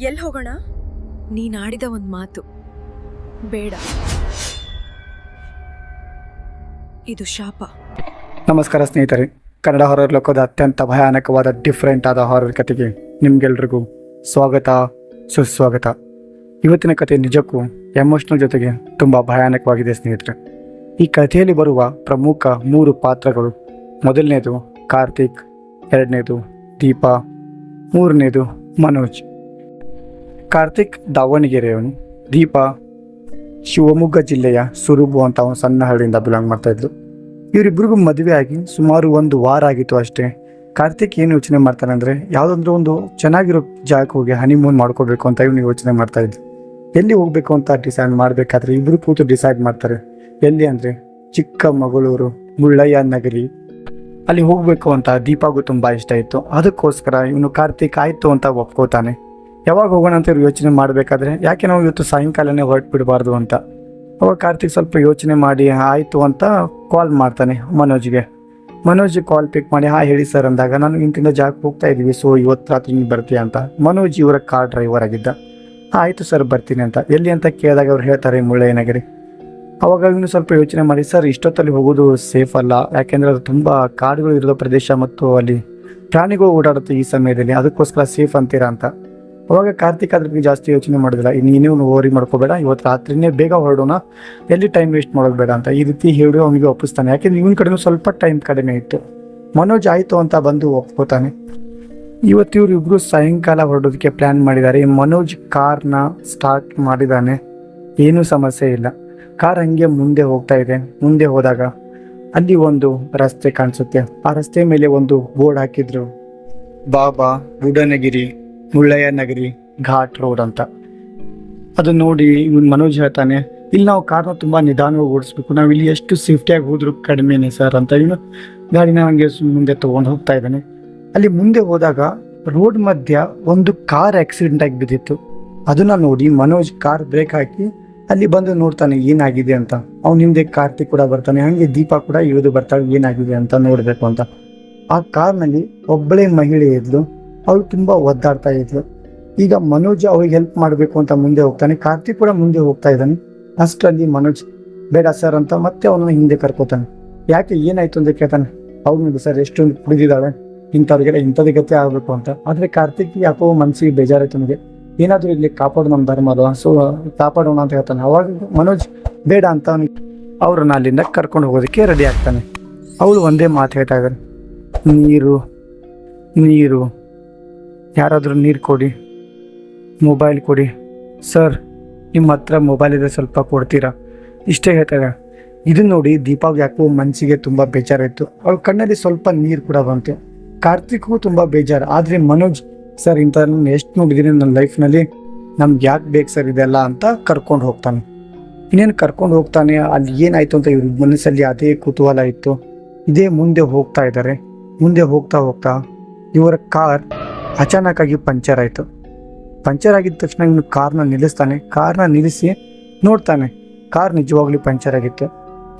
ಎಲ್ಲಿ ಹೋಗೋಣ? ನೀನಾಡಿದ ಒಂದು ಮಾತು. ಬೇಡ. ಇದು ಶಾಪ. ನಮಸ್ಕಾರ ಸ್ನೇಹಿತರೆ. ಕನ್ನಡ ಹಾರರ್ ಲೋಕದ ಅತ್ಯಂತ ಭಯಾನಕವಾದ ಡಿಫ್ರೆಂಟ್ ಆದ ಹಾರರ್ ಕಥೆಗೆ ನಿಮ್ಗೆಲ್ರಿಗೂ ಸ್ವಾಗತ ಸುಸ್ವಾಗತ. ಇವತ್ತಿನ ಕಥೆ ನಿಜಕ್ಕೂ ಎಮೋಷನಲ್ ಜೊತೆಗೆ ತುಂಬ ಭಯಾನಕವಾಗಿದೆ ಸ್ನೇಹಿತರೆ. ಈ ಕಥೆಯಲ್ಲಿ ಬರುವ ಪ್ರಮುಖ ಮೂರು ಪಾತ್ರಗಳು. ಮೊದಲನೇದು ಕಾರ್ತಿಕ್ ಎರಡನೇದು ದೀಪಾ ಮೂರನೇದು ಮನೋಜ್. ಕಾರ್ತಿಕ್ ದಾವಣಗೆರೆಯವನು. ದೀಪಾ, ಶಿವಮೊಗ್ಗ ಜಿಲ್ಲೆಯ ಸುರುಬು ಅಂತ ಒಂದು ಸಣ್ಣ ಹಳ್ಳಿಯಿಂದ ಬಿಲಾಂಗ್ ಮಾಡ್ತಾ ಇದ್ರು ಇವರಿಬ್ಬರಿಗೂ ಮದುವೆ ಆಗಿ ಸುಮಾರು ಒಂದು ವಾರ ಆಗಿತ್ತು ಅಷ್ಟೇ. ಕಾರ್ತಿಕ್ ಏನು ಯೋಚನೆ ಮಾಡ್ತಾನೆ ಅಂದರೆ, ಯಾವುದಾದ್ರೂ ಒಂದು ಚೆನ್ನಾಗಿರೋ ಜಾಗಕ್ಕೆ ಹೋಗಿ ಹನಿಮೂನ್ ಮಾಡ್ಕೋಬೇಕು ಅಂತ ಇವನು ಯೋಚನೆ ಮಾಡ್ತಾ ಎಲ್ಲಿ ಹೋಗಬೇಕು ಅಂತ ಡಿಸೈಡ್ ಮಾಡಬೇಕಾದ್ರೆ ಇಬ್ಬರು ಕೂತು ಡಿಸೈಡ್ ಮಾಡ್ತಾರೆ. ಎಲ್ಲಿ ಅಂದರೆ ಚಿಕ್ಕಮಗಳೂರು, ಮುಳ್ಳಯ್ಯ ನಗರಿ. ಅಲ್ಲಿ ಹೋಗಬೇಕು ಅಂತ ದೀಪಾಗೂ ತುಂಬ ಇಷ್ಟ ಇತ್ತು. ಅದಕ್ಕೋಸ್ಕರ ಇವನು ಕಾರ್ತಿಕ್ ಆಯಿತು ಅಂತ ಒಪ್ಕೋತಾನೆ. ಯಾವಾಗ ಹೋಗೋಣ ಅಂತ ಇವ್ರು ಯೋಚನೆ ಮಾಡಬೇಕಾದ್ರೆ ಯಾಕೆ ನಾವು ಇವತ್ತು ಸಾಯಂಕಾಲನೇ ಹೊರಟು ಬಿಡಬಾರ್ದು ಅಂತ. ಅವಾಗ ಕಾರ್ತಿಕ್ ಸ್ವಲ್ಪ ಯೋಚನೆ ಮಾಡಿ ಆಯಿತು ಅಂತ ಕಾಲ್ ಮಾಡ್ತಾನೆ ಮನೋಜ್ಗೆ. ಮನೋಜ್ ಕಾಲ್ ಪಿಕ್ ಮಾಡಿ ಹಾ ಹೇಳಿ ಸರ್ ಅಂದಾಗ ನಾನು ಇಂತಿಂದ ಜಾಗಕ್ಕೆ ಹೋಗ್ತಾ ಇದ್ದೀವಿ ಸೊ ಇವತ್ತು ರಾತ್ರಿ ನೀವು ಬರ್ತೀಯ ಅಂತ. ಮನೋಜ್ ಇವರ ಕಾರ್ ಡ್ರೈವರ್ ಆಗಿದ್ದ. "ಹಾ, ಆಯಿತು ಸರ್ ಬರ್ತೀನಿ ಅಂತ. ಎಲ್ಲಿ ಅಂತ ಕೇಳಿದಾಗ ಅವ್ರು ಹೇಳ್ತಾರೆ ಮುಳ್ಳಯ್ಯನಗಿರಿ. ಅವಾಗ ಇವನು ಸ್ವಲ್ಪ ಯೋಚನೆ ಮಾಡಿ ಸರ್ ಇಷ್ಟೊತ್ತಲ್ಲಿ ಹೋಗೋದು ಸೇಫ್ ಅಲ್ಲ. ಯಾಕೆಂದರೆ ಅದು ತುಂಬ ಕಾಡುಗಳು ಇರೋ ಪ್ರದೇಶ ಮತ್ತು ಅಲ್ಲಿ ಪ್ರಾಣಿಗಳು ಓಡಾಡುತ್ತೆ ಈ ಸಮಯದಲ್ಲಿ. ಅದಕ್ಕೋಸ್ಕರ ಸೇಫ್ ಅಂತೀರಾ ಅಂತ. ಅವಾಗ ಕಾರ್ತಿಕ್ ಅದ್ರ ಬಗ್ಗೆ ಜಾಸ್ತಿ ಯೋಚನೆ ಮಾಡೋದಿಲ್ಲ. ನೀನು ಓರಿ ಮಾಡ್ಕೋಬೇಡ. ಇವತ್ತು ರಾತ್ರಿನೇ ಬೇಗ ಹೊರಡೋಣ. ಎಲ್ಲಿ ಟೈಮ್ ವೇಸ್ಟ್ ಮಾಡೋದು ಬೇಡ ಅಂತ. ಈ ರೀತಿ ಹೇಳಿ ಅವನಿಗೆ ಒಪ್ಪಿಸ್ತಾನೆ. ಯಾಕೆಂದ್ರೆ ಇವನ ಕಡೆ ಸ್ವಲ್ಪ ಟೈಮ್ ಕಡಿಮೆ ಇತ್ತು. ಮನೋಜ್ ಆಯಿತು ಅಂತ ಬಂದು ಒಪ್ಕೋತಾನೆ. ಇವತ್ತು ಇವ್ರು ಇಬ್ರು ಸಾಯಂಕಾಲ ಹೊರಡೋದಕ್ಕೆ ಪ್ಲ್ಯಾನ್ ಮಾಡಿದ್ದಾರೆ. ಮನೋಜ್ ಕಾರ್ನ ಸ್ಟಾರ್ಟ್ ಮಾಡಿದ್ದಾನೆ ಏನೂ ಸಮಸ್ಯೆ ಇಲ್ಲ. ಕಾರ್ ಹಂಗೆ ಮುಂದೆ ಹೋಗ್ತಾ ಇದೆ. ಮುಂದೆ ಹೋದಾಗ ಅಲ್ಲಿ ಒಂದು ರಸ್ತೆ ಕಾಣಿಸುತ್ತೆ. ಆ ರಸ್ತೆ ಮೇಲೆ ಒಂದು ಬೋರ್ಡ್ ಹಾಕಿದ್ರು. ಬಾಬಾ, ಬುಡನಗಿರಿ. ಮುಳ್ಳಯ್ಯ ನಗರಿ ಘಾಟ್ ರೋಡ್ ಅಂತ. ಅದು ನೋಡಿ ಇವನ್ ಮನೋಜ್ ಹೇಳ್ತಾನೆ, ಇಲ್ಲಿ ನಾವು ಕಾರ್ನ ತುಂಬಾ ನಿಧಾನವಾಗಿ ಓಡಿಸ್ಬೇಕು. ನಾವು ಇಲ್ಲಿ ಎಷ್ಟು ಸೇಫ್ಟಿಯಾಗಿ ಹೋದ್ರು ಕಡಿಮೆನೆ ಸರ್ ಅಂತ ಇವನು ಗಾಡಿನ ಹಂಗೆ ಮುಂದೆ ತಗೊಂಡು ಹೋಗ್ತಾ ಇದ್ದಾನೆ. ಅಲ್ಲಿ ಮುಂದೆ ಹೋದಾಗ ರೋಡ್ ಮಧ್ಯ ಒಂದು ಕಾರ್ ಆಕ್ಸಿಡೆಂಟ್ ಆಗಿ ಬಿದ್ದಿತ್ತು. ಅದನ್ನ ನೋಡಿ ಮನೋಜ್ ಕಾರ್ ಬ್ರೇಕ್ ಹಾಕಿ ಅಲ್ಲಿ ಬಂದು ನೋಡ್ತಾನೆ, ಏನಾಗಿದೆ ಅಂತ? ಅವ್ನ ಹಿಂದೆ ಕಾರ್ತಿಕ್ ಕೂಡ ಬರ್ತಾನೆ, ಹಂಗೆ ದೀಪ ಕೂಡ ಇಳಿದು ಬರ್ತಾಳೆ, ಏನಾಗಿದೆ ಅಂತ ನೋಡ್ಬೇಕು ಅಂತ. ಆ ಕಾರ್ನಲ್ಲಿ ಒಬ್ಬಳೇ ಮಹಿಳೆ ಇದ್ಲು. ಅವಳು ತುಂಬಾ ಒದ್ದಾಡ್ತಾ ಇದ್ಲು. ಈಗ ಮನೋಜ್ ಅವ್ರಿಗೆ ಹೆಲ್ಪ್ ಮಾಡಬೇಕು ಅಂತ ಮುಂದೆ ಹೋಗ್ತಾನೆ. ಕಾರ್ತಿಕ್ ಕೂಡ ಮುಂದೆ ಹೋಗ್ತಾ ಇದ್ದಾನೆ. ಅಷ್ಟರಲ್ಲಿ ಮನೋಜ್, ಬೇಡ ಸರ್ ಅಂತ ಮತ್ತೆ ಅವನನ್ನ ಹಿಂದೆ ಕರ್ಕೋತಾನೆ. ಯಾಕೆ ಏನಾಯ್ತು ಅಂತ ಕೇಳ್ತಾನೆ. ಅವ್ನಿಗೆ ಸರ್ ಎಷ್ಟು ಕುಡಿದಿದ್ದಾಳೆ. ಇಂಥವ್ರಿಗೆಲ್ಲ ಇಂಥದ್ದು ಗತಿ ಆಗ್ಬೇಕು ಅಂತ. ಆದ್ರೆ ಕಾರ್ತಿಕ್ ಯಾಕೋ ಮನ್ಸಿಗೆ ಬೇಜಾರಾಯ್ತು ನನಗೆ. ಏನಾದರೂ ಇಲ್ಲಿ ಕಾಪಾಡು ನಮ್ಮ ಧರ್ಮ ಅಲ್ವಾ? ಸೊ ಕಾಪಾಡೋಣ ಅಂತ ಹೇಳ್ತಾನೆ. ಅವಾಗ ಮನೋಜ್, ಬೇಡ ಅಂತ ಅವನಿಗೆ ಅವ್ರನ್ನ ಅಲ್ಲಿಂದ ಕರ್ಕೊಂಡು ಹೋಗೋದಕ್ಕೆ ರೆಡಿ ಆಗ್ತಾನೆ. ಅವಳು ಒಂದೇ ಮಾತು ಹೇಳ್ತಾ ಇದ್ದಾರೆ ನೀರು ನೀರು. ಯಾರಾದರೂ ನೀರು ಕೊಡಿ ಮೊಬೈಲ್ ಕೊಡಿ. ಸರ್ ನಿಮ್ಮ ಹತ್ರ ಮೊಬೈಲ್ ಇದೆ, ಸ್ವಲ್ಪ ಕೊಡ್ತೀರಾ? ಇಷ್ಟೇ ಹೇಳ್ತಾರೆ. ಇದನ್ನ ನೋಡಿ ದೀಪಾವಳಿ ಯಾಕೋ ಮನಸ್ಸಿಗೆ ತುಂಬ ಬೇಜಾರಾಯಿತು. ಅವ್ರ ಕಣ್ಣಲ್ಲಿ ಸ್ವಲ್ಪ ನೀರು ಕೂಡ ಬಂತು. ಕಾರ್ತಿಕ್ಗೂ ತುಂಬ ಬೇಜಾರು. ಆದರೆ ಮನೋಜ್ ಸರ್ ಇಂಥ ನಾನು ಎಷ್ಟು ನೋಡಿದ್ದೀನಿ ನನ್ನ ಲೈಫ್ನಲ್ಲಿ ನಮ್ಗೆ ಯಾಕೆ ಬೇಕು ಸರ್ ಇದೆಲ್ಲ ಅಂತ ಕರ್ಕೊಂಡು ಹೋಗ್ತಾನೆ. ಇನ್ನೇನು ಕರ್ಕೊಂಡು ಹೋಗ್ತಾನೆ, ಅಲ್ಲಿ ಏನಾಯಿತು ಅಂತ ಇವ್ರ ಮನಸ್ಸಲ್ಲಿ ಅದೇ ಕುತೂಹಲ ಇತ್ತು. ಇದೇ ಮುಂದೆ ಹೋಗ್ತಾ ಇದ್ದಾರೆ ಮುಂದೆ ಹೋಗ್ತಾ ಹೋಗ್ತಾ ಇವರ ಕಾರ್ ಅಚಾನಕ್ ಆಗಿ ಪಂಚರ್ ಆಯಿತು. ಪಂಚರ್ ಆಗಿದ ತಕ್ಷಣ ಇವನು ಕಾರ್ನ ನಿಲ್ಲಿಸ್ತಾನೆ. ಕಾರ್ನ ನಿಲ್ಲಿಸಿ ನೋಡ್ತಾನೆ. ಕಾರ್ ನಿಜವಾಗ್ಲೂ ಪಂಚರ್ ಆಗಿತ್ತು.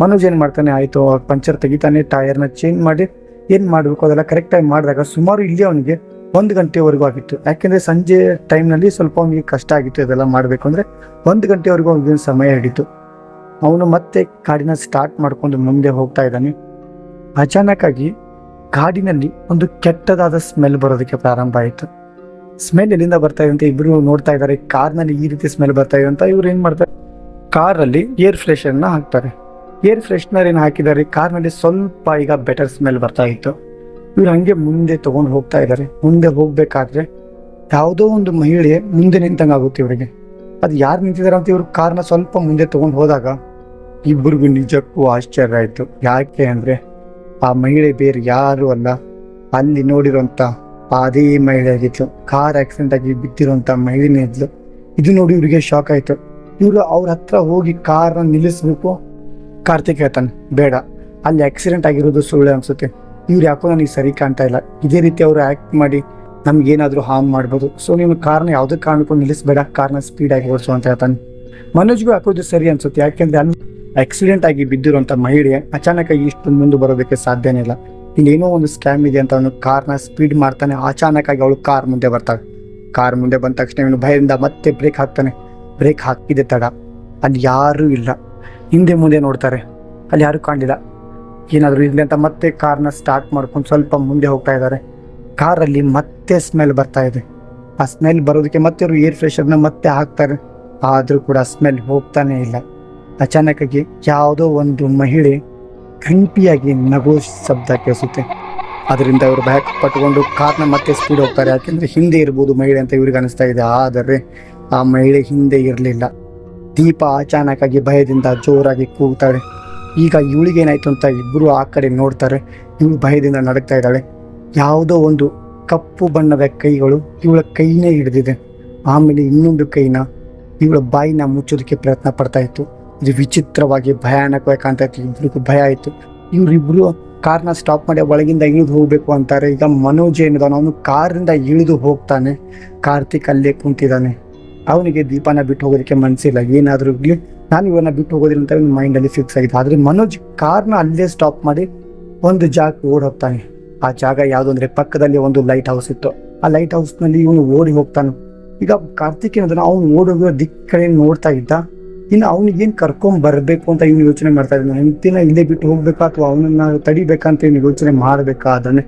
ಮನೋಜ್ ಏನು ಮಾಡ್ತಾನೆ? ಆಯಿತು ಪಂಚರ್ ತೆಗಿತಾನೆ ಟೈರ್ನ ಚೇಂಜ್ ಮಾಡಿ ಏನು ಮಾಡಬೇಕು ಅದೆಲ್ಲ ಕರೆಕ್ಟಾಗಿ ಮಾಡಿದಾಗ ಸುಮಾರು ಇಲ್ಲಿ ಅವನಿಗೆ ಒಂದು ಗಂಟೆವರೆಗೂ ಆಗಿತ್ತು. ಯಾಕೆಂದರೆ ಸಂಜೆ ಟೈಮ್ನಲ್ಲಿ ಸ್ವಲ್ಪ ಅವನಿಗೆ ಕಷ್ಟ ಆಗಿತ್ತು ಇದೆಲ್ಲ ಮಾಡಬೇಕು ಅಂದರೆ ಒಂದು ಗಂಟೆವರೆಗೂ ಅವನಿಗೆ ಸಮಯ ಹಿಡಿತು. ಅವನು ಮತ್ತೆ ಕಾಡಿನ ಸ್ಟಾರ್ಟ್ ಮಾಡ್ಕೊಂಡು ಮುಂದೆ ಹೋಗ್ತಾ ಇದ್ದಾನೆ. ಅಚಾನಕ್ ಆಗಿ ಗಾಡಿನಲ್ಲಿ ಒಂದು ಕೆಟ್ಟದಾದ ಸ್ಮೆಲ್ ಬರೋದಕ್ಕೆ ಪ್ರಾರಂಭ ಆಯಿತು. ಸ್ಮೆಲ್ ಎಲ್ಲಿಂದ ಬರ್ತಾ ಇದೆ ಅಂತ ಇಬ್ರು ನೋಡ್ತಾ ಇದ್ದಾರೆ. ಕಾರ್ನಲ್ಲಿ ಈ ರೀತಿ ಸ್ಮೆಲ್ ಬರ್ತಾ ಇದೆ ಅಂತ ಇವ್ರು ಏನು ಮಾಡ್ತಾರೆ? ಕಾರಲ್ಲಿ ಏರ್ ಫ್ರೆಶರ್ನ ಹಾಕ್ತಾರೆ. ಏರ್ ಫ್ರೆಶ್ನರ್ ಏನು ಹಾಕಿದ್ದಾರೆ? ಕಾರ್ನಲ್ಲಿ ಸ್ವಲ್ಪ ಈಗ ಬೆಟರ್ ಸ್ಮೆಲ್ ಬರ್ತಾ ಇತ್ತು. ಇವ್ರು ಹಂಗೆ ಮುಂದೆ ತೊಗೊಂಡು ಹೋಗ್ತಾ ಇದ್ದಾರೆ. ಮುಂದೆ ಹೋಗ್ಬೇಕಾದ್ರೆ ಯಾವುದೋ ಒಂದು ಮಹಿಳೆ ಮುಂದೆ ನಿಂತಂಗೆ ಆಗುತ್ತೆ ಇವರಿಗೆ. ಅದು ಯಾರು ನಿಂತಿದ್ದಾರೆ ಅಂತ ಇವ್ರು ಕಾರ್ನ ಸ್ವಲ್ಪ ಮುಂದೆ ತೊಗೊಂಡು ಹೋದಾಗ ಇಬ್ಬರಿಗೂ ನಿಜಕ್ಕೂ ಆಶ್ಚರ್ಯ ಆಯಿತು. ಯಾಕೆ ಅಂದರೆ ಆ ಮಹಿಳೆ ಬೇರೆ ಯಾರು ಅಲ್ಲ. ಅಲ್ಲಿ ನೋಡಿರುವಂತ ಅದೇ ಮಹಿಳೆ ಆಗಿತ್ತು ಕಾರ್ ಆಕ್ಸಿಡೆಂಟ್ ಆಗಿ ಬಿದ್ದಿರುವಂತ ಮಹಿಳೆನೇ ಇದ್ಲು. ಇದು ನೋಡಿ ಇವ್ರಿಗೆ ಶಾಕ್ ಆಯ್ತು. ಇವರು ಅವ್ರ ಹತ್ರ ಹೋಗಿ ಕಾರ್ನ ನಿಲ್ಲಿಸ್ಬೇಕು. ಕಾರ್ತಿಕ್ ಹೇಳ್ತಾನೆ, ಬೇಡ. ಅಲ್ಲಿ ಆಕ್ಸಿಡೆಂಟ್ ಆಗಿರೋದು ಸುಳ್ಳು ಅನ್ಸುತ್ತೆ. ಇವ್ರು ಯಾಕೋ ನನಗೆ ಸರಿ ಕಾಣ್ತಾ ಇಲ್ಲ. ಇದೇ ರೀತಿ ಅವರು ಆಕ್ಟ್ ಮಾಡಿ ನಮ್ಗೆ ಏನಾದರೂ ಹಾರ್ಮ್ ಮಾಡ್ಬೋದು. ಸೊ ನೀವು ಕಾರ್ನ ಯಾವುದೇ ಕಾರಣಕ್ಕೂ ನಿಲ್ಲಿಸ್ಬೇಡ. ಕಾರ್ನ ಸ್ಪೀಡಾಗಿ ಓಡಿಸು ಅಂತ ಹೇಳ್ತಾನೆ. ಮನೋಜ್ಗೂ ಹಾಕೋದು ಸರಿ ಅನ್ಸುತ್ತೆ. ಯಾಕೆಂದ್ರೆ ಅಲ್ಲಿ ಆಕ್ಸಿಡೆಂಟ್ ಆಗಿ ಬಿದ್ದಿರುವಂತ ಮಹಿಳೆ ಅಚಾನಕ್ ಆಗಿ ಇಷ್ಟು ಮುಂದೆ ಬರೋದಕ್ಕೆ ಸಾಧ್ಯನೇ ಇಲ್ಲ. ಇಲ್ಲಿ ಏನೋ ಒಂದು ಸ್ಕ್ಯಾಮ್ ಇದೆ ಅಂತ ಅವನು ಕಾರ್ನ ಸ್ಪೀಡ್ ಮಾಡ್ತಾನೆ, ಅಚಾನಕ್ ಆಗಿ ಅವಳು ಕಾರ್ ಮುಂದೆ ಬರ್ತಾಳೆ. ಕಾರ್ ಮುಂದೆ ಬಂದ ತಕ್ಷಣ ಇವನು ಭಯದಿಂದ ಮತ್ತೆ ಬ್ರೇಕ್ ಹಾಕ್ತಾನೆ. ಬ್ರೇಕ್ ಹಾಕಿದೆ ತಡ. ಅಲ್ಲಿ ಯಾರೂ ಇಲ್ಲ. ಹಿಂದೆ ಮುಂದೆ ನೋಡ್ತಾರೆ. ಅಲ್ಲಿ ಯಾರೂ ಕಾಣಲಿಲ್ಲ. ಏನಾದರೂ ಇರಲಿ ಅಂತ ಮತ್ತೆ ಕಾರ್ನ ಸ್ಟಾರ್ಟ್ ಮಾಡ್ಕೊಂಡು ಸ್ವಲ್ಪ ಮುಂದೆ ಹೋಗ್ತಾ ಇದ್ದಾರೆ. ಕಾರಲ್ಲಿ ಮತ್ತೆ ಸ್ಮೆಲ್ ಬರ್ತಾ ಇದೆ. ಆ ಸ್ಮೆಲ್ ಬರೋದಕ್ಕೆ ಮತ್ತೆ ಅವರು ಏರ್ ಫ್ರೆಶರ್ನ ಮತ್ತೆ ಹಾಕ್ತಾರೆ. ಆದರೂ ಕೂಡ ಸ್ಮೆಲ್ ಹೋಗ್ತಾನೆ ಇಲ್ಲ. ಅಚಾನಕ್ಕಾಗಿ ಯಾವುದೋ ಒಂದು ಮಹಿಳೆ ಗಂಟಿಯಾಗಿ ನಗೋ ಶಬ್ದ ಕೇಳಿಸುತ್ತೆ. ಅದರಿಂದ ಇವರು ಬ್ಯಾಕ್ ಪಟ್ಕೊಂಡು ಕಾರ್ನ ಮತ್ತೆ ಸ್ಪೀಡ್ ಹೋಗ್ತಾರೆ. ಯಾಕೆಂದ್ರೆ ಹಿಂದೆ ಇರ್ಬೋದು ಮಹಿಳೆ ಅಂತ ಇವ್ರಿಗೆ ಅನಿಸ್ತಾ ಇದೆ. ಆದರೆ ಆ ಮಹಿಳೆ ಹಿಂದೆ ಇರಲಿಲ್ಲ. ದೀಪ ಅಚಾನಕ್ಕಾಗಿ ಭಯದಿಂದ ಜೋರಾಗಿ ಕೂಗ್ತಾಳೆ. ಈಗ ಇವಳಿಗೆ ಏನಾಯ್ತು ಅಂತ ಇಬ್ಬರು ಆ ಕಡೆ ನೋಡ್ತಾರೆ. ಇವಳು ಭಯದಿಂದ ನಡಕ್ತಾ ಇದ್ದಾಳೆ. ಯಾವುದೋ ಒಂದು ಕಪ್ಪು ಬಣ್ಣದ ಕೈಗಳು ಇವಳ ಕೈನೇ ಹಿಡಿದಿದೆ. ಆಮೇಲೆ ಇನ್ನೊಂದು ಕೈನ ಇವಳ ಬಾಯಿನ ಮುಚ್ಚೋದಕ್ಕೆ ಪ್ರಯತ್ನ ಪಡ್ತಾ ಇತ್ತು. ಇದು ವಿಚಿತ್ರವಾಗಿ ಭಯಾನಕವಾಗಿ ಕಾಣ್ತಾ ಇತ್ತು ಇಬ್ರಿಗೂ ಭಯ ಆಯಿತು. ಇವರಿಬ್ರು ಕಾರ್ನ ಸ್ಟಾಪ್ ಮಾಡಿ ಒಳಗಿಂದ ಇಳಿದು ಹೋಗಬೇಕು ಅಂತಾರೆ. ಈಗ ಮನೋಜ್ ಏನಿದಾನ ಅವನು ಕಾರಿಂದ ಇಳಿದು ಹೋಗ್ತಾನೆ. ಕಾರ್ತಿಕ್ ಅಲ್ಲೇ ಕುಂತಿದ್ದಾನೆ ಅವನಿಗೆ ದೀಪನ ಬಿಟ್ಟು ಹೋಗೋದಕ್ಕೆ ಮನಸ್ಸಿಲ್ಲ ಏನಾದರೂ ಇರಲಿ, ನಾನು ಇವನ್ನ ಬಿಟ್ಟು ಹೋಗೋದಿಲ್ಲ ಅಂತ ಮೈಂಡ್ ಮೈಂಡಲ್ಲಿ ಫಿಕ್ಸ್ ಆಗಿದೆ. ಆದರೆ ಮನೋಜ್ ಕಾರ್ನ ಅಲ್ಲೇ ಸ್ಟಾಪ್ ಮಾಡಿ ಒಂದು ಜಾಗ ಓಡ್ ಹೋಗ್ತಾನೆ. ಆ ಜಾಗ ಯಾವುದು ಅಂದರೆ ಪಕ್ಕದಲ್ಲಿ ಒಂದು ಲೈಟ್ ಹೌಸ್ ಇತ್ತು. ಆ ಲೈಟ್ ಹೌಸ್ನಲ್ಲಿ ಇವನು ಓಡಿ ಹೋಗ್ತಾನೆ. ಈಗ ಕಾರ್ತಿಕ್ ಏನಾದ್ರು ಅವನು ಓಡೋಗೋ ದಿಕ್ಕಡೆ ನೋಡ್ತಾ ಇದ್ದ. ಇನ್ನು ಅವ್ನಿಗೆ ಏನ್ ಕರ್ಕೊಂಡ್ ಬರ್ಬೇಕು ಅಂತ ಇವ್ನು ಯೋಚನೆ ಮಾಡ್ತಾ ಇದ್ದಾನೆ. ಹೆಂಡತಿನ ಇಲ್ಲೇ ಬಿಟ್ಟು ಹೋಗ್ಬೇಕಾ ಅಥವಾ ಅವನನ್ನ ತಡಿಬೇಕಂತ ಇವ್ನು ಯೋಚನೆ ಮಾಡ್ಬೇಕಾ? ಅದನ್ನೇ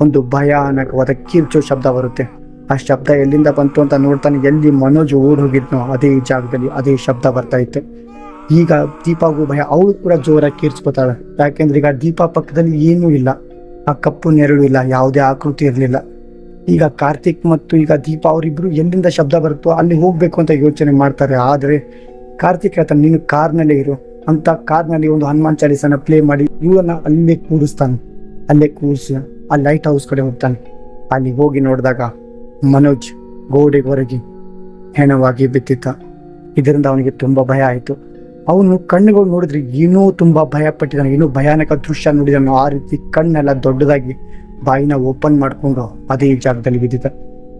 ಒಂದು ಭಯಾನಕವಾದ ಕಿರ್ಚೋ ಶಬ್ದ ಬರುತ್ತೆ. ಆ ಶಬ್ದ ಎಲ್ಲಿಂದ ಬಂತು ಅಂತ ನೋಡ್ತಾನೆ. ಎಲ್ಲಿ ಮನೋಜ್ ಓಡ್ ಹೋಗಿದ್ನೋ ಅದೇ ಜಾಗದಲ್ಲಿ ಅದೇ ಶಬ್ದ ಬರ್ತಾ ಇತ್ತು. ಈಗ ದೀಪಾಗೂ ಭಯ. ಅವಳು ಕೂಡ ಜೋರಾಗಿ ಕಿರ್ಚ್ಕೋತಾಳೆ. ಯಾಕೆಂದ್ರೆ ಈಗ ದೀಪ ಪಕ್ಕದಲ್ಲಿ ಏನೂ ಇಲ್ಲ. ಆ ಕಪ್ಪು ನೆರಳು ಇಲ್ಲ. ಯಾವುದೇ ಆಕೃತಿ ಇರಲಿಲ್ಲ. ಈಗ ಕಾರ್ತಿಕ್ ಮತ್ತು ಈಗ ದೀಪ ಅವರಿಬ್ರು ಎಲ್ಲಿಂದ ಶಬ್ದ ಬರುತ್ತೋ ಅಲ್ಲಿ ಹೋಗ್ಬೇಕು ಅಂತ ಯೋಚನೆ ಮಾಡ್ತಾರೆ. ಆದರೆ ಕಾರ್ತಿಕ್ ಹೇಳ್ತಾನೆ, ನೀನು ಕಾರ್ನಲ್ಲೇ ಇರು. ಅಂತ ಕಾರ್ನಲ್ಲಿ ಒಂದು ಹನುಮಾನ್ ಚಾಲೀಸನ ಪ್ಲೇ ಮಾಡಿ ಇವನ್ನ ಅಲ್ಲೇ ಕೂಡಿಸ್ತಾನೆ ಅಲ್ಲೇ ಕೂರಿಸಿ ಆ ಲೈಟ್ ಹೌಸ್ ಕಡೆ ಹೋಗ್ತಾನೆ. ಅಲ್ಲಿ ಹೋಗಿ ನೋಡಿದಾಗ ಮನೋಜ್ ಗೋಡೆ ಹೊರಗೆ ಹೆಣವಾಗಿ ಬಿತ್ತಿತ್ತ ಇದರಿಂದ ಅವನಿಗೆ ತುಂಬಾ ಭಯ ಆಯಿತು. ಅವನು ಕಣ್ಣುಗಳು ನೋಡಿದ್ರೆ ಏನೋ ತುಂಬಾ ಭಯ ಪಟ್ಟಿದ್ದಾನೆ. ಏನೋ ಭಯಾನಕ ದೃಶ್ಯ ನೋಡಿದಾನು ಆ ರೀತಿ ಕಣ್ಣೆಲ್ಲ ದೊಡ್ಡದಾಗಿ ಬಾಯಿನ ಓಪನ್ ಮಾಡಿಕೊಂಡು ಅದೇ ಜಾಗದಲ್ಲಿ ಬಿದ್ದಿದ್ದ.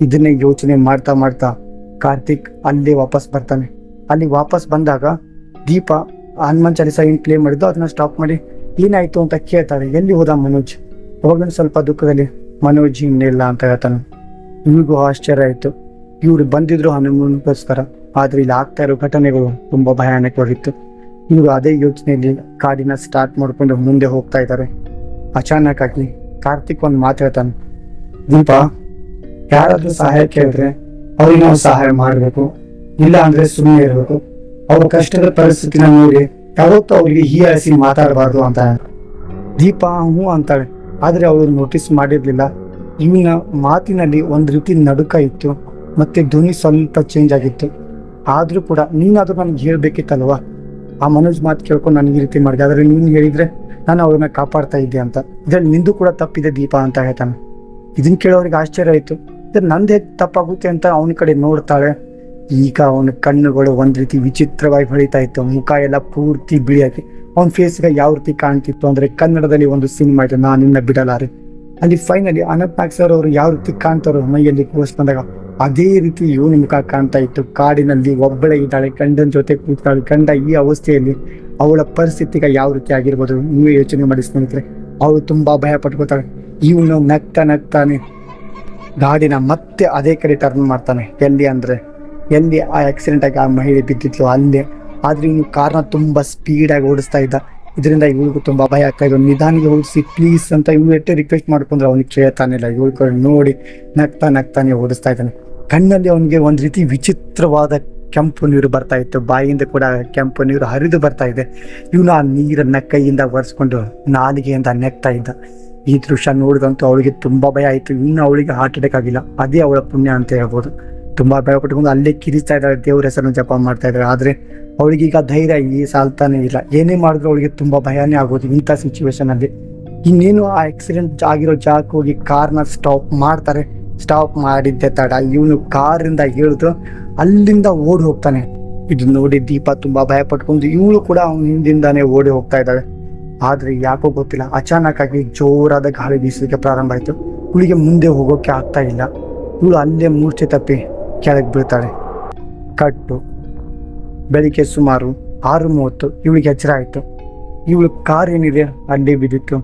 ಇದನ್ನೇ ಯೋಚನೆ ಮಾಡ್ತಾ ಮಾಡ್ತಾ ಕಾರ್ತಿಕ್ ಅಲ್ಲೇ ವಾಪಸ್ ಬರ್ತಾನೆ. ಅಲ್ಲಿ ವಾಪಸ್ ಬಂದಾಗ ದೀಪ ಹನುಮಾನ್ ಚಾಲಿಸ ಏನು ಪ್ಲೇ ಮಾಡಿದ್ದು ಅದನ್ನ ಸ್ಟಾಪ್ ಮಾಡಿ, ಏನಾಯ್ತು ಅಂತ ಕೇಳ್ತಾಳೆ. ಎಲ್ಲಿ ಹೋದ ಮನೋಜ್? ಅವಾಗ ಸ್ವಲ್ಪ ದುಃಖದಲ್ಲಿ. ಮನೋಜ್ ಇನ್ನಿಲ್ಲ ಅಂತ ಹೇಳ್ತಾನೆ. ಇವ್ರಿಗೂ ಆಶ್ಚರ್ಯ ಆಯ್ತು. ಇವ್ರು ಬಂದಿದ್ರು ಹನುಮಾನಗೋಸ್ಕರ. ಆದ್ರೆ ಇಲ್ಲಿ ಆಗ್ತಾ ಇರೋ ಘಟನೆಗಳು ತುಂಬಾ ಭಯಾನಕವಾಗಿತ್ತು. ಇವರು ಅದೇ ಯೋಚನೆಯಲ್ಲಿ ಕಾಡಿನ ಸ್ಟಾರ್ಟ್ ಮಾಡ್ಕೊಂಡು ಮುಂದೆ ಹೋಗ್ತಾ ಇದ್ದಾರೆ. ಅಚಾನಕ್ ಆಗಿ ಕಾರ್ತಿಕ್ ಒಂದು ಮಾತು ಹೇಳ್ತಾನೆ. ದೀಪ, ಯಾರಾದ್ರೂ ಸಹಾಯ ಕೇಳಿದ್ರೆ ಅವ್ರಿಗೆ ಸಹಾಯ ಮಾಡ್ಬೇಕು. ಇಲ್ಲ ಅಂದ್ರೆ ಸುಮ್ಮನೆ ಇರಬೇಕು. ಅವ್ರ ಕಷ್ಟದ ಪರಿಸ್ಥಿತಿನ ನೋಡಿ ಯಾವತ್ತೂ ಅವ್ರಿಗೆ ಹೀಯಾಳಿಸಿ ಮಾತಾಡಬಾರ್ದು ಅಂತ. ದೀಪ ಹ್ಞೂ ಅಂತಾಳೆ. ಆದ್ರೆ ಅವಳು ನೋಟಿಸ್ ಮಾಡಿರ್ಲಿಲ್ಲ. ಇವನ ಮಾತಿನಲ್ಲಿ ಒಂದ್ ರೀತಿ ನಡುಕ ಇತ್ತು. ಮತ್ತೆ ಧ್ವನಿ ಸ್ವಲ್ಪ ಚೇಂಜ್ ಆಗಿತ್ತು. ಆದ್ರೂ ಕೂಡ ನೀನಾದ್ರೂ ನನಗೆ ಹೇಳ್ಬೇಕಿತ್ತಲ್ವಾ? ಆ ಮನೋಜ್ ಮಾತು ಕೇಳ್ಕೊಂಡು ನನಗೆ ಈ ರೀತಿ ಮಾಡಿದೆ. ಆದ್ರೆ ನೀನು ಹೇಳಿದ್ರೆ ನಾನು ಅವ್ರನ್ನ ಕಾಪಾಡ್ತಾ ಇದ್ದೆ ಅಂತ. ಇದ್ರಲ್ಲಿ ನಿಂದು ಕೂಡ ತಪ್ಪಿದೆ ದೀಪ ಅಂತ ಹೇಳ್ತಾನೆ. ಇದನ್ನ ಕೇಳೋರಿಗೆ ಆಶ್ಚರ್ಯ ಆಯ್ತು. ನಂದು ಹೇಗೆ ತಪ್ಪಾಗುತ್ತೆ ಅಂತ ಅವನ ಕಡೆ ನೋಡ್ತಾಳೆ. ಈಗ ಅವನ ಕಣ್ಣುಗಳು ಒಂದ್ ರೀತಿ ವಿಚಿತ್ರವಾಗಿ ಹೊಳಿತಾ ಇತ್ತು. ಮುಖ ಎಲ್ಲ ಪೂರ್ತಿ ಬಿಳಿಯಾಗಿ. ಅವನ ಫೇಸ್ಗೆ ಯಾವ ರೀತಿ ಕಾಣ್ತಿತ್ತು ಅಂದ್ರೆ ಕನ್ನಡದಲ್ಲಿ ಒಂದು ಸಿನಿಮಾ ಇದೆ ನಾನು ನಿನ್ನ ಬಿಡಲಾರೆ. ಅಲ್ಲಿ ಫೈನಲಿ ಅನಂತ್ ನಾಗ್ ಸರ್ ಅವರು ಯಾವ ರೀತಿ ಕಾಣ್ತಾರೋ ಮೈಯಲ್ಲಿ ಕೋರ್ಸ್ ಬಂದಾಗ ಅದೇ ರೀತಿ ಇವನ ಮುಖ ಕಾಣ್ತಾ ಇತ್ತು. ಕಾಡಿನಲ್ಲಿ ಒಬ್ಬಳೇ ಇದ್ದಾಳೆ, ಗಂಡನ ಜೊತೆ ಕೂತಾಳೆ ಗಂಡ ಈ ಅವಸ್ಥೆಯಲ್ಲಿ ಅವಳ ಪರಿಸ್ಥಿತಿಗೆ ಯಾವ ರೀತಿ ಆಗಿರ್ಬೋದು ನೀವು ಯೋಚನೆ ಮಾಡಿ ಸ್ನೇಹಿತರೆ. ಅವಳು ತುಂಬಾ ಭಯ ಪಟ್ಕೋತಾಳೆ ಇವನು ನಗ್ತಾ ನಗ್ತಾನೆ ಗಾಡಿನ ಮತ್ತೆ ಅದೇ ಕಡೆ ಟರ್ನ್ ಮಾಡ್ತಾನೆ. ಎಲ್ಲಿ ಅಂದ್ರೆ ಎಲ್ಲಿ ಆ ಆಕ್ಸಿಡೆಂಟ್ ಆಗಿ ಆ ಮಹಿಳೆ ಬಿದ್ದಿತ್ತು ಅಲ್ಲೇ. ಆದ್ರೆ ಇವನು ಕಾರ್ನ ತುಂಬಾ ಸ್ಪೀಡ್ ಆಗಿ ಓಡಿಸ್ತಾ ಇದ್ದ. ಇದರಿಂದ ಇವಳಿಗೂ ತುಂಬಾ ಭಯ ಆಗ್ತಾ ಇದ್ರು ನಿಧಾನಿಗೆ ಓಡಿಸಿ ಪ್ಲೀಸ್ ಅಂತ ಇವಳು ಎಷ್ಟೇ ರಿಕ್ವೆಸ್ಟ್ ಮಾಡ್ಕೊಂಡ್ರೆ ಅವ್ನಿಗೆ ಕೇಳ್ತಾನೆ ಇಲ್ಲ. ಕಡೆ ನೋಡಿ ನಗ್ತಾ ನಗ್ತಾನೆ ಓಡಿಸ್ತಾ ಇದ್ದಾನೆ. ಕಣ್ಣಲ್ಲಿ ಅವನಿಗೆ ಒಂದು ರೀತಿ ವಿಚಿತ್ರವಾದ ಕೆಂಪು ನೀರು ಬರ್ತಾ ಇತ್ತು. ಬಾಯಿಯಿಂದ ಕೂಡ ಕೆಂಪು ನೀರು ಹರಿದು ಬರ್ತಾ ಇದೆ. ಇವನು ಆ ನೀರನ್ನ ಕೈಯಿಂದ ಒರೆಸ್ಕೊಂಡು ನಾಲಿಗೆಯಿಂದ ನೆಗ್ತಾ ಇದ್ದ. ಈ ದೃಶ್ಯ ನೋಡಿದಂತೂ ಅವಳಿಗೆ ತುಂಬಾ ಭಯ ಆಯಿತು. ಇನ್ನು ಅವಳಿಗೆ ಹಾರ್ಟ್ ಅಟ್ಯಾಕ್ ಆಗಿಲ್ಲ. ಅದೇ ಅವಳ ಪುಣ್ಯ ಅಂತ ಹೇಳ್ಬೋದು. ತುಂಬಾ ಭಯ ಪಟ್ಕೊಂಡು ಅಲ್ಲೇ ಕಿರಿಸ್ತಾ ಇದ್ದಾರೆ, ದೇವ್ರ ಹೆಸರನ್ನು ಜಪ ಮಾಡ್ತಾ ಇದ್ದಾರೆ. ಆದ್ರೆ ಅವಳಿಗೆ ಈಗ ಧೈರ್ಯ ಈ ಸಾಲ್ತಾನೆ ಇಲ್ಲ. ಏನೇ ಮಾಡಿದ್ರು ಅವಳಿಗೆ ತುಂಬಾ ಭಯನೇ ಆಗೋದು ಇಂಥ ಸಿಚುವೇಶನ್ ಅಲ್ಲಿ. ಇನ್ನೇನು ಆ ಆಕ್ಸಿಡೆಂಟ್ ಆಗಿರೋ ಜಾಗಕ್ಕೆ ಹೋಗಿ ಕಾರ್ನ ಸ್ಟಾಪ್ ಮಾಡ್ತಾರೆ ಸ್ಟಾಪ್ ಮಾಡಿದ್ದೆ ತಡ. ಇವನು ಕಾರಿಂದ ಇಳಿದು ಅಲ್ಲಿಂದ ಓಡಿ ಹೋಗ್ತಾನೆ. ಇದು ನೋಡಿ ದೀಪ ತುಂಬಾ ಭಯ ಪಟ್ಕೊಂಡು ಇವಳು ಕೂಡ ಅವನ ಹಿಂದಿಂದಾನೆ ಓಡಿ ಹೋಗ್ತಾ ಇದ್ದಾಳೆ. ಆದ್ರೆ ಯಾಕೋ ಗೊತ್ತಿಲ್ಲ. ಅಚಾನಕ್ ಆಗಿ ಜೋರಾದ ಗಾಳಿ ಬೀಸಲಿಕ್ಕೆ ಪ್ರಾರಂಭ ಆಯ್ತು. ಇವಳಿಗೆ ಮುಂದೆ ಹೋಗೋಕೆ ಆಗ್ತಾ ಇಲ್ಲ. ಇವಳು ಅಲ್ಲೇ ಮೂರ್ಛೆ ತಪ್ಪಿ ಕೆಳಗೆ ಬೀಳ್ತಾಳೆ. ಕಟ್ಟು. ಬೆಳಿಗ್ಗೆ ಸುಮಾರು ಆರು ಮೂವತ್ತು ಇವಳಿಗೆ ಎಚ್ಚರ ಆಯಿತು. ಇವಳು ಕಾರ್ ಏನಿದೆ ಅಲ್ಲೇ ಬಿದ್ದಿತ್ತು.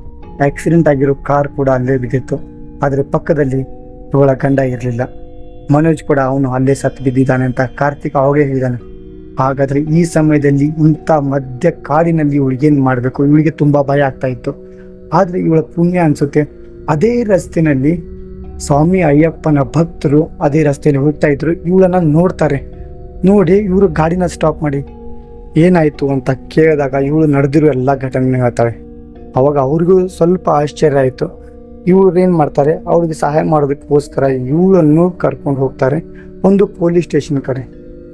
ಆಕ್ಸಿಡೆಂಟ್ ಆಗಿರೋ ಕಾರ್ ಕೂಡ ಅಲ್ಲೇ ಬಿದ್ದಿತ್ತು. ಆದರೆ ಪಕ್ಕದಲ್ಲಿ ಇವಳ ಗಂಡ ಇರಲಿಲ್ಲ. ಮನೋಜ್ ಕೂಡ ಅವನು ಅಲ್ಲೇ ಸತ್ತು ಬಿದ್ದಿದ್ದಾನೆ ಅಂತ ಕಾರ್ತಿಕ್ ಅವಾಗೇ ಹೇಳಿದ್ದಾನೆ ಹಾಗಾದರೆ ಈ ಸಮಯದಲ್ಲಿ ಇಂಥ ಮಧ್ಯ ಕಾಡಿನಲ್ಲಿ ಇವಳಿಗೆ ಏನು ಮಾಡಬೇಕು? ಇವಳಿಗೆ ತುಂಬ ಭಯ ಆಗ್ತಾ ಇತ್ತು. ಆದರೆ ಇವಳ ಪುಣ್ಯ ಅನಿಸುತ್ತೆ. ಅದೇ ರಸ್ತೆನಲ್ಲಿ ಸ್ವಾಮಿ ಅಯ್ಯಪ್ಪನ ಭಕ್ತರು ಅದೇ ರಸ್ತೆಯಲ್ಲಿ ಹೋಗ್ತಾ ಇದ್ರು. ಇವಳನ್ನ ನೋಡ್ತಾರೆ. ನೋಡಿ ಇವರು ಗಾಡಿನ ಸ್ಟಾಪ್ ಮಾಡಿ. ಏನಾಯ್ತು ಅಂತ ಕೇಳಿದಾಗ ಇವಳು ನಡೆದಿರೋ ಎಲ್ಲ ಘಟನೆ ಹೇಳ್ತಾಳೆ ಅವಾಗ ಅವ್ರಿಗೂ ಸ್ವಲ್ಪ ಆಶ್ಚರ್ಯ ಆಯಿತು. ಇವ್ರು ಏನು ಮಾಡ್ತಾರೆ? ಅವ್ರಿಗೆ ಸಹಾಯ ಮಾಡೋದಕ್ಕೋಸ್ಕರ ಇವಳನ್ನು ಕರ್ಕೊಂಡು ಹೋಗ್ತಾರೆ. ಒಂದು ಪೊಲೀಸ್ ಸ್ಟೇಷನ್ ಕಡೆ.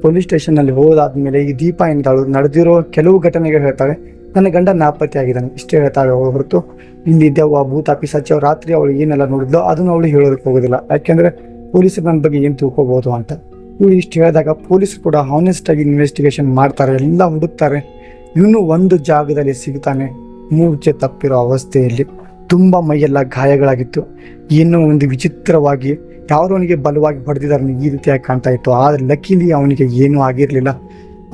ಪೊಲೀಸ್ ಸ್ಟೇಷನ್ನಲ್ಲಿ ಹೋದಾದ್ಮೇಲೆ ಈ ದೀಪ ಎಂದಳು ನಡೆದಿರೋ ಕೆಲವು ಘಟನೆಗಳು ಹೇಳ್ತಾಳೆ ನನ್ನ ಗಂಡ ನಾಪತ್ತೆ ಆಗಿದ್ದಾನೆ. ಇಷ್ಟೇ ಹೇಳ್ತಾಳೆ ಅವಳು ಹೊರತು ಇಲ್ಲಿದ್ದೆ ಆ ಭೂತ ಪಿಸಾಚಿ ರಾತ್ರಿ ಅವಳು ಏನೆಲ್ಲ ನೋಡಿದ್ಲೋ ಅದನ್ನು ಅವಳು ಹೇಳೋದಕ್ಕೆ ಹೋಗೋದಿಲ್ಲ. ಯಾಕೆಂದ್ರೆ ಪೊಲೀಸರು ನನ್ನ ಬಗ್ಗೆ ಏನು ತಿಳ್ಕೊಬೋದು ಅಂತ. ಇವಳು ಇಷ್ಟು ಹೇಳಿದಾಗ ಪೊಲೀಸರು ಕೂಡ ಹಾನೆಸ್ಟ್ ಆಗಿ ಇನ್ವೆಸ್ಟಿಗೇಷನ್ ಮಾಡ್ತಾರೆ, ಎಲ್ಲ ಹುಡುಕ್ತಾರೆ. ಇನ್ನೂ ಒಂದು ಜಾಗದಲ್ಲಿ ಸಿಗ್ತಾನೆ. ಮೂರ್ಛೆ ತಪ್ಪಿರೋ ಅವಸ್ಥೆಯಲ್ಲಿ ತುಂಬ ಮೈಯೆಲ್ಲ ಗಾಯಗಳಾಗಿತ್ತು. ಏನೋ ಒಂದು ವಿಚಿತ್ರವಾಗಿ ಯಾರು ಅವನಿಗೆ ಬಲವಾಗಿ ಹೊಡೆದಿದ್ದಾರೆ ಈ ರೀತಿಯಾಗಿ ಕಾಣ್ತಾ ಇತ್ತು. ಆದರೆ ಲಕ್ಕಿಲಿ ಅವನಿಗೆ ಏನೂ ಆಗಿರಲಿಲ್ಲ.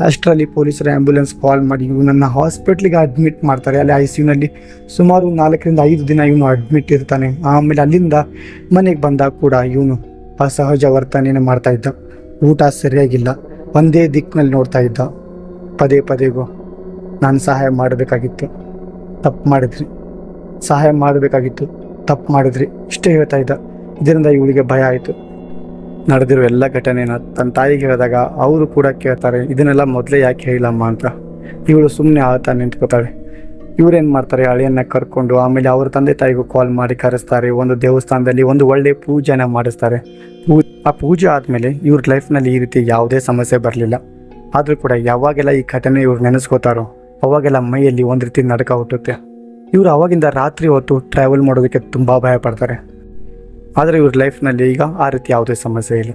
ಅಷ್ಟರಲ್ಲಿ ಪೊಲೀಸರು ಆ್ಯಂಬುಲೆನ್ಸ್ ಕಾಲ್ ಮಾಡಿ ಇವನನ್ನು ಹಾಸ್ಪಿಟ್ಲಿಗೆ ಅಡ್ಮಿಟ್ ಮಾಡ್ತಾರೆ. ಅಲ್ಲಿ ಐ ಸಿ ಯುನಲ್ಲಿ ಸುಮಾರು ನಾಲ್ಕರಿಂದ ಐದು ದಿನ ಇವನು ಅಡ್ಮಿಟ್ ಇರ್ತಾನೆ. ಆಮೇಲೆ ಅಲ್ಲಿಂದ ಮನೆಗೆ ಬಂದಾಗ ಕೂಡ ಇವನು ಅಸಹಜ ವರ್ತನೆಯನ್ನು ಮಾಡ್ತಾ ಇದ್ದ. ಊಟ ಸರಿಯಾಗಿಲ್ಲ. ಒಂದೇ ದಿಕ್ಕಿನಲ್ಲಿ ನೋಡ್ತಾ ಇದ್ದ. ಪದೇ ಪದೇಗೂ, ನಾನು ಸಹಾಯ ಮಾಡಬೇಕಾಗಿತ್ತು. ತಪ್ಪು ಮಾಡಿದ್ರಿ. ಸಹಾಯ ಮಾಡಬೇಕಾಗಿತ್ತು. ತಪ್ಪು ಮಾಡಿದ್ರಿ. ಇಷ್ಟೇ ಹೇಳ್ತಾ ಇದ್ದ. ಇದರಿಂದ ಇವಳಿಗೆ ಭಯ ಆಯಿತು. ನಡೆದಿರೋ ಎಲ್ಲ ಘಟನೆನ ತನ್ನ ತಾಯಿಗೆ ಹೇಳಿದಾಗ ಅವರು ಕೂಡ ಕೇಳ್ತಾರೆ, ಇದನ್ನೆಲ್ಲ ಮೊದಲೇ ಯಾಕೆ ಹೇಳಿಲ್ಲಮ್ಮ ಅಂತ? ಇವಳು ಸುಮ್ಮನೆ ಆತ ನಿಂತ್ಕೋತಾಳೆ ಇವ್ರೇನು ಮಾಡ್ತಾರೆ? ಹಳೆಯನ್ನ ಕರ್ಕೊಂಡು ಆಮೇಲೆ ಅವ್ರ ತಂದೆ ತಾಯಿಗೂ ಕಾಲ್ ಮಾಡಿ ಕರೆಸ್ತಾರೆ, ಒಂದು ದೇವಸ್ಥಾನದಲ್ಲಿ ಒಂದು ಒಳ್ಳೆ ಪೂಜೆನ ಮಾಡಿಸ್ತಾರೆ. ಪೂ, ಆ ಪೂಜೆ ಆದಮೇಲೆ ಇವ್ರ ಲೈಫ್ನಲ್ಲಿ ಈ ರೀತಿ ಯಾವುದೇ ಸಮಸ್ಯೆ ಬರಲಿಲ್ಲ. ಆದರೂ ಕೂಡ ಯಾವಾಗೆಲ್ಲ ಈ ಘಟನೆ ಇವ್ರು ನೆನೆಸ್ಕೋತಾರೋ, ಅವಾಗೆಲ್ಲ ಮೈಯಲ್ಲಿ ಒಂದು ರೀತಿ ನಡಕ ಹುಟ್ಟುತ್ತೆ. ಇವರು ಅವಾಗಿಂದ ರಾತ್ರಿ ಹೊತ್ತು ಟ್ರಾವೆಲ್ ಮಾಡೋದಕ್ಕೆ ತುಂಬ ಭಯ ಪಡ್ತಾರೆ. ಆದರೆ ಇವ್ರ ಲೈಫ್ನಲ್ಲಿ ಈಗ ಆ ರೀತಿ ಯಾವುದೇ ಸಮಸ್ಯೆ ಇಲ್ಲ.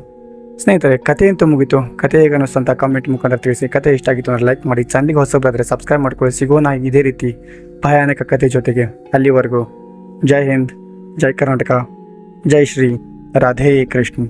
ಸ್ನೇಹಿತರೆ ಕತೆ ಅಂತ ಮುಗಿತು. ಕತೆ ಹೇಗೆ ಅನ್ನಿಸ್ತಂತ ಕಮೆಂಟ್ ಮುಖಾಂತರ ತಿಳಿಸಿ. ಕತೆ ಇಷ್ಟ ಆಗಿತ್ತು ಅಂದರೆ ಲೈಕ್ ಮಾಡಿ. ಚಾನಲ್ಗೆ ಹೊಸಬರಾದರೆ ಸಬ್ಸ್ಕ್ರೈಬ್ ಮಾಡ್ಕೊಳ್ಳಿ. ಸಿಗೋಣ ಇದೇ ರೀತಿ ಭಯಾನಕ ಕತೆ ಜೊತೆಗೆ ಅಲ್ಲಿವರೆಗೂ. ಜೈ ಹಿಂದ್, ಜೈ ಕರ್ನಾಟಕ, ಜೈ ಶ್ರೀ ರಾಧೇ ಕೃಷ್ಣ.